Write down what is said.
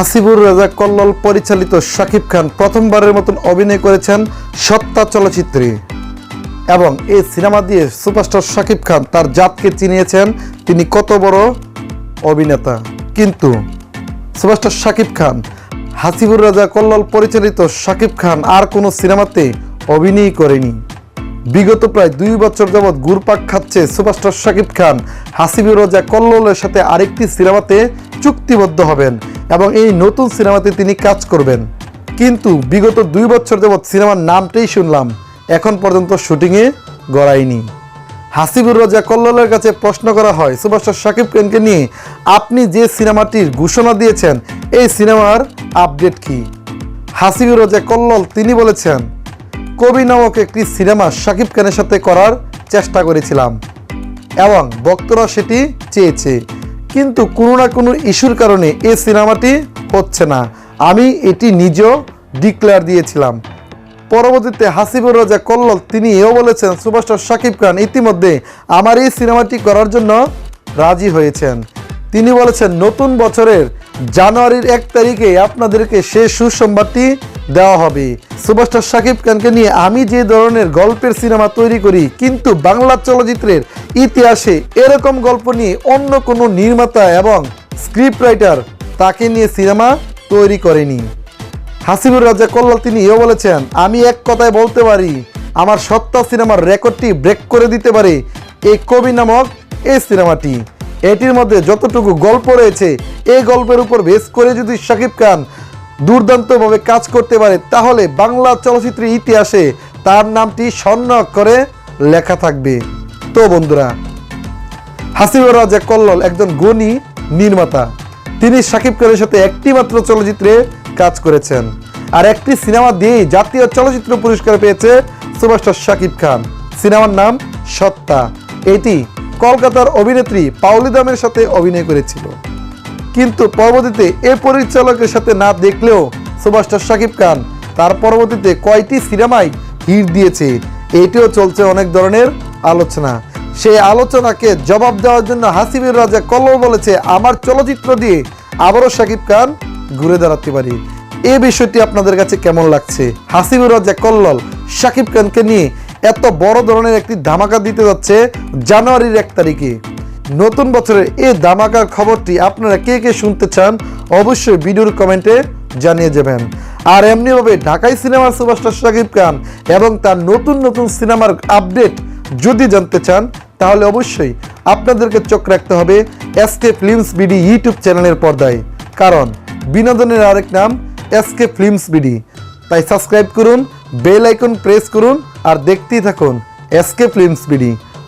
হাসিবুর রাজা কল্লোল পরিচালিত শাকিব খান প্রথমবারের মতন অভিনয় করেছেন সত্তা চলচ্চিত্রে। এবং এই সিনেমা দিয়ে সুপারস্টার শাকিব খান তার জাতকে চিনিয়েছেন তিনি কত বড় অভিনেতা। কিন্তু সুপারস্টার শাকিব খান, হাসিবুর রাজা কল্লোল পরিচালিত শাকিব খান আর কোনো সিনেমাতে অভিনয় করেনি। বিগত প্রায় দুই বছর যাবৎ গুরপাক খাচ্ছে সুপারস্টার শাকিব খান, হাসিবুর রাজা কল্লোলের সাথে আরেকটি সিনেমাতে চুক্তিবদ্ধ হবেন। এবং এই নতুন সিনেমাতে তিনি কাজ করবেন। কিন্তু বিগত দুই বছর যাবৎ সিনেমার নামটাই শুনলাম, এখন পর্যন্ত শুটিংয়ে গড়ায়নি হাসিবুর রাজা কল্লোলের কাছে প্রশ্ন করা হয় সুপারস্টার শাকিব খানকে নিয়ে আপনি যে সিনেমাটির ঘোষণা দিয়েছেন, এই সিনেমার আপডেট কি? হাসিবুর রাজা কল্লোল তিনি বলেছেন, কবি নামক একটি সিনেমা শাকিব খানের সাথে করার চেষ্টা করেছিলাম এবং ভক্তরা সেটি চেয়েছে। কিন্তু কোনো না কোনো ইস্যুর কারণে এই সিনেমাটি হচ্ছে না। আমি এটি নিজেও ডিক্লেয়ার দিয়েছিলাম। পরবর্তীতে হাসিবুর রাজা কল্লোল, তিনি এও বলেছেন, সুপারস্টার শাকিব খান ইতিমধ্যে আমার এই সিনেমাটি করার জন্য রাজি হয়েছেন। তিনি বলেছেন, নতুন বছরের জানুয়ারির এক তারিখে আপনাদেরকে সেই সুসংবাদটি দেওয়া হবে। সুপারস্টার শাকিব খানকে নিয়ে আমি যে ধরনের গল্পের সিনেমা তৈরি করি, কিন্তু বাংলা চলচ্চিত্রের ইতিহাসে এরকম গল্প নিয়ে অন্য কোনো নির্মাতা এবং স্ক্রিপ্ট রাইটার তাকে নিয়ে সিনেমা তৈরি করেনি। হাসিবুর রাজা কল্লাল তিনি এও বলেছেন, আমি এক কথায় বলতে পারি, আমার সত্তা সিনেমার রেকর্ডটি ব্রেক করে দিতে পারে এই কবি নামক এই সিনেমাটি। এটির মধ্যে যতটুকু গল্প রয়েছে, এই গল্পের উপর বেস করে যদি শাকিব খান দুর্দান্তভাবে কাজ করতে পারে, তাহলে বাংলা চলচ্চিত্রের ইতিহাসে তার নামটি স্বর্ণ করে লেখা থাকবে। তো বন্ধুরা, হাসিবুর রাজা কল্লোল একজন গুণী নির্মাতা। তিনি শাকিব খানের সাথে একটি মাত্র চলচ্চিত্রে কাজ করেছেন। আর একটি সিনেমা দিয়েই জাতীয় চলচ্চিত্র পুরস্কার পেয়েছে সুপারস্টার শাকিব খান। সিনেমার নাম সত্তা। এটি কলকাতার অভিনেত্রী পাউলি দামের সাথে অভিনয় করেছিল। কিন্তু পরবর্তীতে এ পরিচালকের সাথে না দেখলেও সুপারস্টার শাকিব খান তার পরবর্তীতে কয়টি সিনেমায় হিট দিয়েছে, এটিও চলছে অনেক ধরনের আলোচনা। সেই আলোচনাকে জবাব দেওয়ার জন্য হাসিবুর রাজা কল্লোল বলেছে, আমার চলচ্চিত্র দিয়ে আবারও শাকিব খান ঘুরে দাঁড়াতে পারি। এই বিষয়টি আপনাদের কাছে কেমন লাগছে? হাসিবুর রাজা কল্লোল শাকিব খানকে নিয়ে এত বড় ধরনের একটি ধামাকা দিতে যাচ্ছে জানুয়ারির এক তারিখে। নতুন বছরের এই ধামাকার খবরটি আপনারা কে কে শুনতে চান অবশ্যই ভিডিওর কমেন্টে জানিয়ে যাবেন। আর এমনিভাবে ঢাকাই সিনেমার সুপারস্টার শাকিব খান এবং তার নতুন নতুন সিনেমার আপডেট যদি জানতে চান, তাহলে অবশ্যই আপনাদেরকে চোখ রাখতে হবে এসকে ফিল্মস বিডি ইউটিউব চ্যানেলের পর্দায়। কারণ বিনোদনের আরেক নাম এসকে ফিল্মস বিডি। তাই সাবস্ক্রাইব করুন, বেল আইকন প্রেস করুন, আর দেখতেই থাকুন এসকে ফিল্মস বিডি।